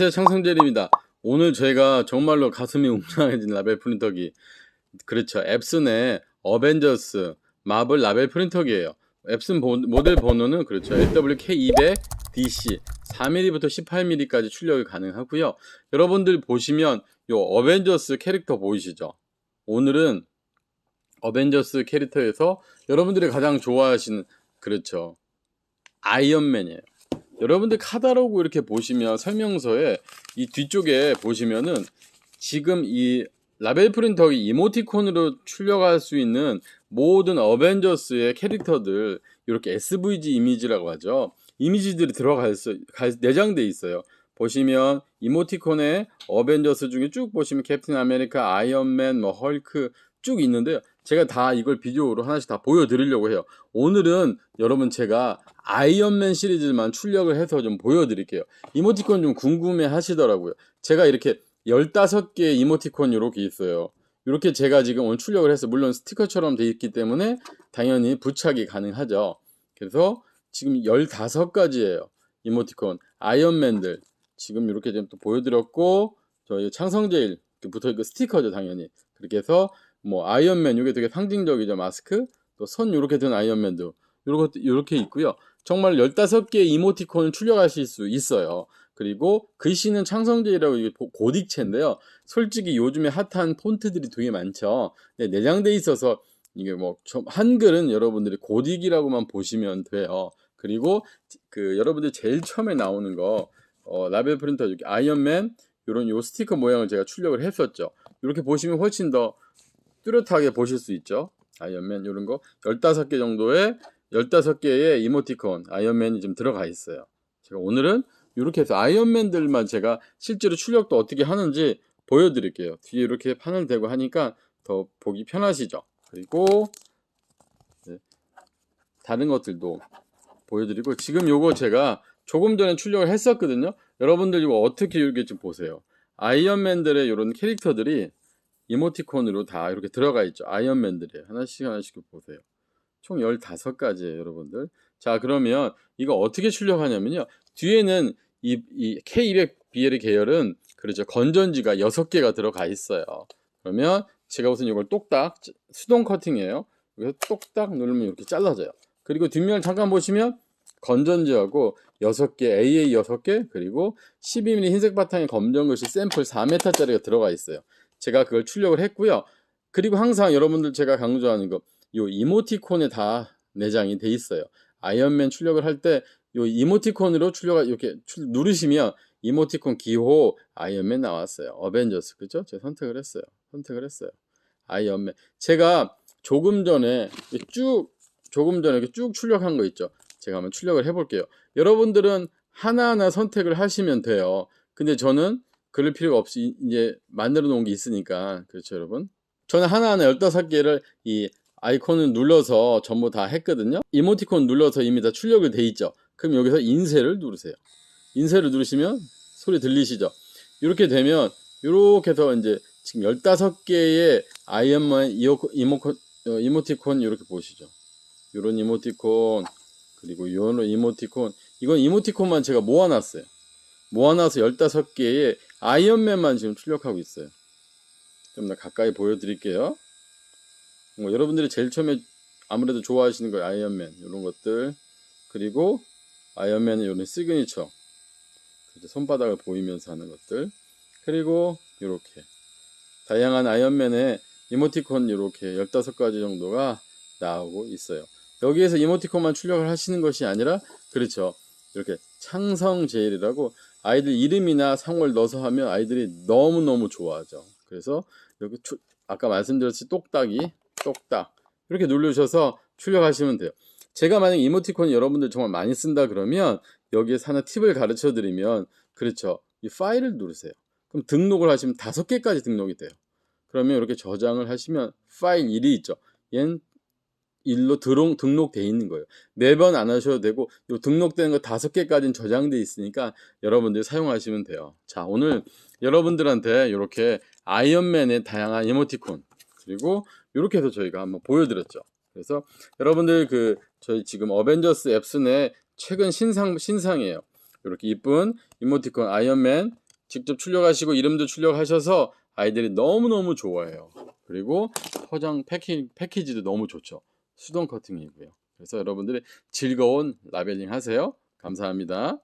안녕하세요 창성재입니다. 오늘 제가 정말로 가슴이 웅장해진 라벨 프린터기. 그렇죠. 앱슨의 어벤져스 마블 라벨 프린터기예요. 앱슨 보- 모델 번호는 그렇죠. LWK200DC 4mm부터 18mm까지 출력이 가능하고요. 여러분들 보시면 요 어벤져스 캐릭터 보이시죠? 오늘은 어벤져스 캐릭터에서 여러분들이 가장 좋아하시는 그렇죠. 아이언맨이에요 여러분들 카다로그 이렇게 보시면 설명서에 이 뒤쪽에 보시면은 지금 이 라벨 프린터 이모티콘으로 출력할 수 있는 모든 어벤져스의 캐릭터들 이렇게 SVG 이미지라고 하죠. 이미지들이 들어가 있어 내장돼 있어요. 보시면 이모티콘에 어벤져스 중에 쭉 보시면 캡틴 아메리카, 아이언맨, 뭐 헐크 쭉 있는데요. 제가 다 이걸 비디오로 하나씩 다 보여드리려고 해요. 오늘은 여러분 제가 아이언맨 시리즈만 출력을 해서 좀 보여드릴게요. 이모티콘 좀 궁금해 하시더라고요. 제가 이렇게 15개의 이모티콘 이렇게 있어요. 이렇게 제가 지금 오늘 출력을 해서 물론 스티커처럼 돼 있기 때문에 당연히 부착이 가능하죠. 그래서 지금 15가지예요. 이모티콘 아이언맨들 지금 이렇게 좀 또 보여드렸고 저희 창성제일 붙어 있고 스티커죠 당연히 그렇게 해서 뭐 아이언맨 이게 되게 상징적이죠 마스크 또 손 이렇게 든 아이언맨도 요렇게 요렇게 있고요 정말 15개의 이모티콘을 출력하실 수 있어요. 그리고 글씨는 창성제이라고 이게 고- 고딕체인데요. 솔직히 요즘에 핫한 폰트들이 되게 많죠. 네, 내장돼 있어서 이게 뭐좀 한글은 여러분들이 고딕이라고만 보시면 돼요. 그리고 그 여러분들 제일 처음에 나오는 거 어, 라벨 프린터 이렇게 아이언맨 요런 요 스티커 모양을 제가 출력을 했었죠. 이렇게 보시면 훨씬 더 뚜렷하게 보실 수 있죠. 아이언맨 이런 거 15개 정도의 15개의 이모티콘 아이언맨이 좀 들어가 있어요. 제가 오늘은 이렇게 해서 아이언맨들만 제가 실제로 출력도 어떻게 하는지 보여드릴게요. 뒤에 이렇게 판을 대고 하니까 더 보기 편하시죠. 그리고 네, 다른 것들도 보여드리고 지금 요거 제가 조금 전에 출력을 했었거든요. 여러분들 이거 어떻게 이렇게 좀 보세요. 아이언맨들의 이런 캐릭터들이 이모티콘으로 다 이렇게 들어가 있죠. 아이언맨들이 하나씩 하나씩 보세요. 총 15가지예요, 여러분들. 자, 그러면 이거 어떻게 출력하냐면요. 뒤에는 이, 이 K200BL 계열은 그렇죠. 건전지가 6개가 들어가 있어요. 그러면 제가 우선 이걸 똑딱 수동 커팅이에요. 그래서 똑딱 누르면 이렇게 잘라져요. 그리고 뒷면 잠깐 보시면 건전지하고 6개, AA 6개, 그리고 12mm 흰색 바탕에 검정 글씨 샘플 4m짜리가 들어가 있어요. 제가 그걸 출력을 했고요. 그리고 항상 여러분들 제가 강조하는 거, 요 이모티콘에 다 내장이 돼 있어요. 아이언맨 출력을 할 때 요 이모티콘으로 출력 이렇게 출- 누르시면 이모티콘 기호 아이언맨 나왔어요. 어벤져스 그죠? 제가 선택을 했어요. 선택을 했어요. 아이언맨. 제가 조금 전에 쭉 조금 전에 이렇게 쭉 출력한 거 있죠. 제가 한번 출력을 해볼게요. 여러분들은 하나하나 선택을 하시면 돼요. 근데 저는 그럴 필요가 없이 이제 만들어 놓은 게 있으니까 그렇죠 여러분 저는 하나하나 15개를 이 아이콘을 눌러서 전부 다 했거든요. 이모티콘 눌러서 이미 다 출력이 돼 있죠. 그럼 여기서 인쇄를 누르세요. 인쇄를 누르시면 소리 들리시죠. 이렇게 되면 이렇게 해서 이제 지금 15개의 아이언맨 이모콘, 어, 이모티콘 이렇게 보시죠? 이런 이모티콘 그리고 이런 이모티콘. 이건 이모티콘만 제가 모아놨어요. 모아놔서 15개의 아이언맨만 지금 출력하고 있어요. 좀 더 가까이 보여드릴게요. 뭐 여러분들이 제일 처음에 아무래도 좋아하시는 거 아이언맨 이런 것들 그리고 아이언맨의 이런 시그니처? 손바닥을 보이면서 하는 것들 그리고 이렇게 다양한 아이언맨의 이모티콘 이렇게 15가지 정도가 나오고 있어요. 여기에서 이모티콘만 출력을 하시는 것이 아니라 그렇죠. 이렇게 창성 제일이라고 아이들 이름이나 상호를 넣어서 하면 아이들이 너무너무 좋아하죠. 그래서 여기 추- 아까 말씀드렸듯이 똑딱이, 똑딱 이렇게 누르셔서 출력하시면 돼요. 제가 만약 이모티콘 여러분들 정말 많이 쓴다 그러면 여기에서 하나 팁을 가르쳐 드리면 그렇죠. 이 파일을 누르세요. 그럼 등록을 하시면 다섯 개까지 등록이 돼요. 그러면 이렇게 저장을 하시면 파일 1이 있죠. 얜 일로 등록, 등록돼 있는 거예요. 매번 안 하셔도 되고 요 등록되는 거 다섯 개까지는 저장돼 있으니까 여러분들이 사용하시면 돼요. 자, 오늘 여러분들한테 이렇게 아이언맨의 다양한 이모티콘 그리고 이렇게 해서 저희가 한번 보여드렸죠. 그래서 여러분들 그 저희 지금 어벤져스 앱슨의 최근 신상 신상이에요. 이렇게 이쁜 이모티콘 아이언맨 직접 출력하시고 이름도 출력하셔서 아이들이 너무너무 좋아해요. 그리고 포장 패키, 패키지도 너무 좋죠. 수동 커팅이고요. 그래서 여러분들이 즐거운 라벨링 하세요. 감사합니다.